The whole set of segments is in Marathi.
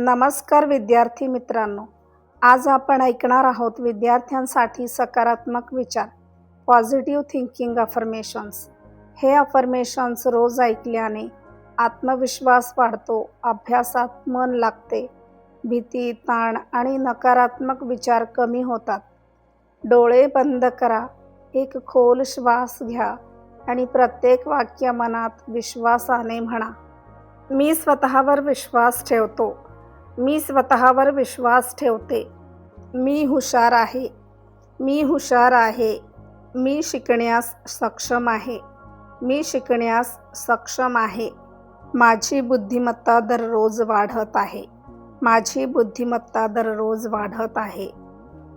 नमस्कार विद्यार्थी मित्रांनो. आज आपण ऐकणार आहोत विद्यार्थ्यांसाठी सकारात्मक विचार पॉझिटिव्ह थिंकिंग अफर्मेशन्स हे अफर्मेशन्स रोज ऐकल्याने आत्मविश्वास वाढतो अभ्यासात मन लागते भीती ताण आणि नकारात्मक विचार कमी होतात. डोळे बंद करा एक खोल श्वास घ्या आणि प्रत्येक वाक्य मनात विश्वासाने म्हणा. मी स्वतःवर विश्वास ठेवतो. मी स्वतःवर विश्वास ठेवते. मी हुशार आहे. मी हुशार आहे. मी शिकण्यास सक्षम आहे. मी शिकण्यास सक्षम आहे. माझी बुद्धिमत्ता दररोज वाढत आहे. माझी बुद्धिमत्ता दररोज वाढत आहे.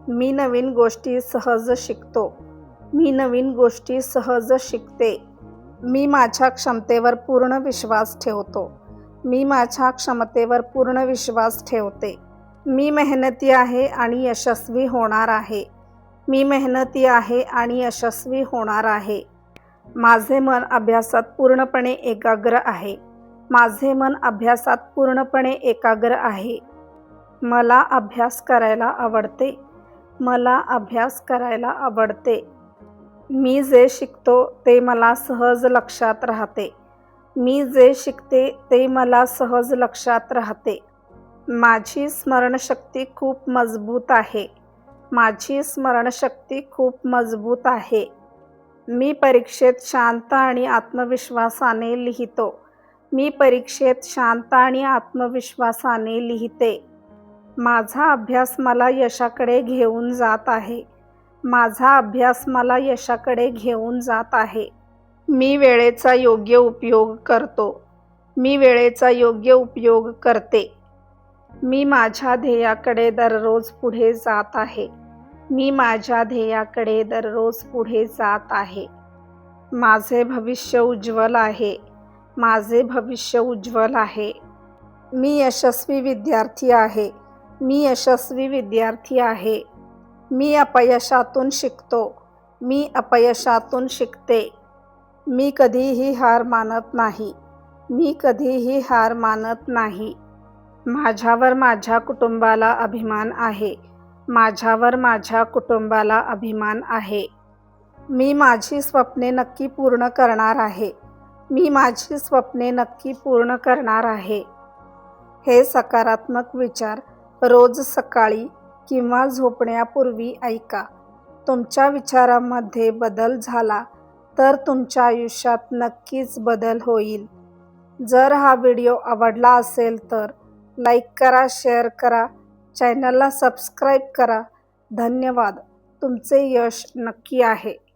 मी नवीन गोष्टी सहज शिकतो. मी नवीन गोष्टी सहज शिकते. मी माझ्या क्षमतेवर पूर्ण विश्वास ठेवतो. मी माझ्या क्षमतेवर पूर्ण विश्वास ठेवते. मी मेहनती आहे आणि यशस्वी होणार आहे. मी मेहनती आहे आणि यशस्वी होणार आहे. माझे मन अभ्यासात पूर्णपणे एकाग्र आहे. माझे मन अभ्यासात पूर्णपणे एकाग्र आहे. मला अभ्यास करायला आवडते. मला अभ्यास करायला आवडते. मी जे शिकतो ते मला सहज लक्षात राहते. मी जे शिकते ते मला सहज लक्षात राहते. माझी स्मरणशक्ती खूप मजबूत आहे. माझी स्मरणशक्ती खूप मजबूत आहे. मी परीक्षेत शांत आणि आत्मविश्वासाने लिहितो. मी परीक्षेत शांत आणि आत्मविश्वासाने लिहिते. माझा अभ्यास मला यशाकडे घेऊन जात आहे. माझा अभ्यास मला यशाकडे घेऊन जात आहे. मी वेळेचा योग्य उपयोग करतो. मी वेळेचा योग्य उपयोग करते. मी माझ्या ध्येयाकडे दररोज पुढे जात आहे. मी माझ्या ध्येयाकडे दररोज पुढे जात आहे. माझे भविष्य उज्ज्वल आहे. माझे भविष्य उज्ज्वल आहे. मी यशस्वी विद्यार्थी आहे. मी यशस्वी विद्यार्थी आहे. मी अपयशातून शिकतो. मी अपयशातून शिकते. मी कधीही हार मानत नाही. मी कधीही हार मानत नाही. माझ्यावर माझ्या कुटुंबाला अभिमान आहे. माझ्यावर माझ्या कुटुंबाला अभिमान आहे. मी माझी स्वप्ने नक्की पूर्ण करणार आहे. मी माझी स्वप्ने नक्की पूर्ण करणार आहे. हे सकारात्मक विचार रोज सकाळी किंवा झोपण्यापूर्वी ऐका. तुमच्या विचारामध्ये बदल झाला तर तुमच्या आयुष्यात नक्कीच बदल होईल. जर हा व्हिडिओ आवडला असेल तर लाईक करा शेअर करा चॅनलला सबस्क्राईब करा. धन्यवाद. तुमचे यश नक्की आहे.